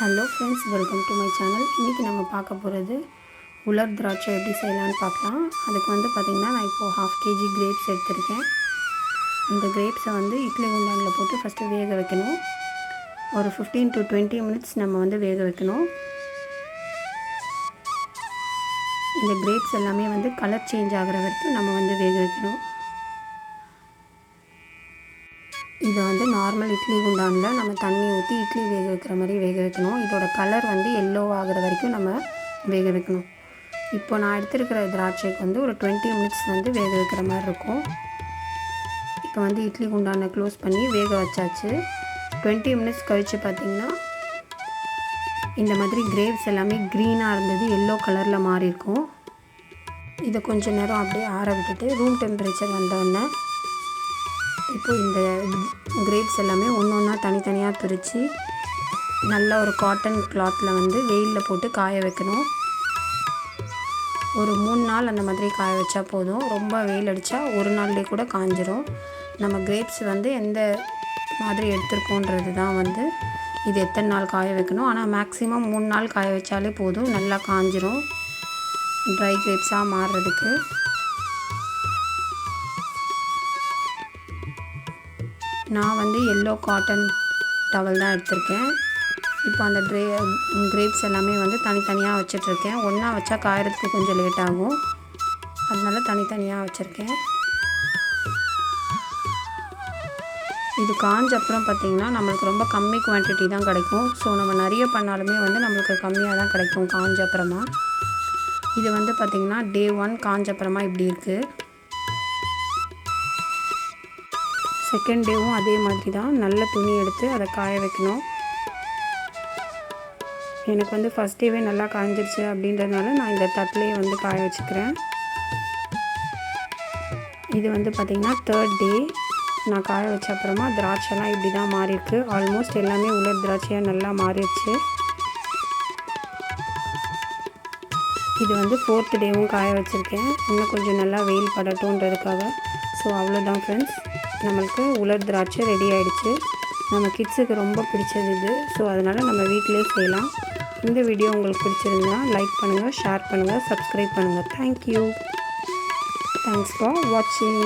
Hello friends welcome to my channel இன்றைக்கி நம்ம பார்க்க போகிறது உலர் திராட்சை எப்படி செய்யலான்னு பார்க்கலாம். அதுக்கு வந்து பார்த்திங்கன்னா நான் இப்போது ஹாஃப் கேஜி கிரேப்ஸ் எடுத்திருக்கேன். இந்த கிரேப்ஸை வந்து இட்லி குண்டானில் போட்டு ஃபஸ்ட்டு வேக வைக்கணும். ஒரு ஃபிஃப்டீன் டு டுவெண்ட்டி மினிட்ஸ் நம்ம வந்து வேக வைக்கணும். இந்த கிரேப்ஸ் எல்லாமே வந்து கலர் சேஞ்ச் ஆகிற வரைக்கும் நம்ம வந்து வேக வைக்கணும். நார்மல் இட்லி குண்டானில் நம்ம தண்ணி ஊற்றி இட்லி வேக வைக்கிற மாதிரி வேக வைக்கணும். இதோட கலர் வந்து எல்லோ ஆகிற வரைக்கும் நம்ம வேக வைக்கணும். இப்போ நான் எடுத்துருக்கிற திராட்சைக்கு வந்து ஒரு டுவெண்ட்டி மினிட்ஸ் வந்து வேக வைக்கிற மாதிரி இருக்கும். இப்போ வந்து இட்லி குண்டானை க்ளோஸ் பண்ணி வேக வச்சாச்சு. டுவெண்ட்டி மினிட்ஸ் கழித்து பார்த்திங்கன்னா இந்த மாதிரி கிரேப்ஸ் எல்லாமே க்ரீனாக இருந்தது எல்லோ கலரில் மாறி இருக்கும் இதை கொஞ்சம் நேரம் அப்படியே ஆற விட்டுட்டு ரூம் டெம்பரேச்சர் வந்தோடனே இப்போ இந்த கிரேப்ஸ் எல்லாமே ஒன்று ஒன்றா தனித்தனியாக பிரித்து நல்ல ஒரு காட்டன் கிளாத்தில் வந்து வெயிலில் போட்டு காய வைக்கணும். ஒரு மூணு நாள் அந்த மாதிரி காய வச்சா போதும். ரொம்ப வெயில் அடித்தா ஒரு நாள்லேயே கூட காஞ்சிரும். நம்ம கிரேப்ஸ் வந்து எந்த மாதிரி எடுத்துருக்கோன்றது தான் வந்து இது எத்தனை நாள் காய வைக்கணும். ஆனால் மேக்ஸிமம் மூணு நாள் காய வச்சாலே போதும். நல்லா காஞ்சிரும். ட்ரை கிரேப்ஸாக மாறுறதுக்கு. நான் வந்து எல்லோ காட்டன் டவல் தான் எடுத்திருக்கேன். இப்போ அந்த ட்ரே கிரேப்ஸ் எல்லாமே வந்து தனித்தனியாக வச்சிட்ருக்கேன். ஒன்றா வச்சா காயறதுக்கு கொஞ்சம் லேட் ஆகும். அதனால தனித்தனியாக வச்சுருக்கேன். இது காஞ்ச அப்புறம் பார்த்திங்கன்னா நம்மளுக்கு ரொம்ப கம்மி குவான்டிட்டி தான் கிடைக்கும். ஸோ நம்ம நிறைய பண்ணாலுமே வந்து நம்மளுக்கு கம்மியாக தான் கிடைக்கும் காஞ்ச அப்புறமா. இது வந்து பார்த்திங்கன்னா டே ஒன் காஞ்ச அப்புறமா இப்படி இருக்குது செகண்ட் டேவும் அதே மாதிரி தான் நல்ல துணி எடுத்து அதை காய வைக்கணும். எனக்கு வந்து ஃபஸ்ட் டேவே நல்லா காய்ஞ்சிருச்சு அப்படின்றதுனால நான் இந்த தட்டிலே வந்து காய வச்சுக்கிறேன். இது வந்து பார்த்திங்கன்னா தேர்ட் டே நான் காய வச்ச அப்புறமா திராட்சைலாம் இப்படி தான் மாறியிருக்கு. ஆல்மோஸ்ட் எல்லாமே உலர் திராட்சையாக நல்லா மாறிடுச்சு. இது வந்து ஃபோர்த் டேவும் காய வச்சுருக்கேன். இன்னும் கொஞ்சம் நல்லா வெயில் படட்டுன்றதுக்காக ஸோ அவ்வளோதான் ஃப்ரெண்ட்ஸ் நம்மளுக்கு உலர் திராட்சை ரெடி ஆகிடுச்சு நம்ம கிட்ஸுக்கு ரொம்ப பிடிச்சது இது. ஸோ அதனால் நம்ம வீட்டிலே செய்யலாம். இந்த வீடியோ உங்களுக்கு பிடிச்சிருந்தா லைக் பண்ணுங்கள் ஷேர் பண்ணுங்கள் சப்ஸ்கிரைப் பண்ணுங்கள் தேங்க்யூ தேங்க்ஸ் ஃபார் வாட்சிங்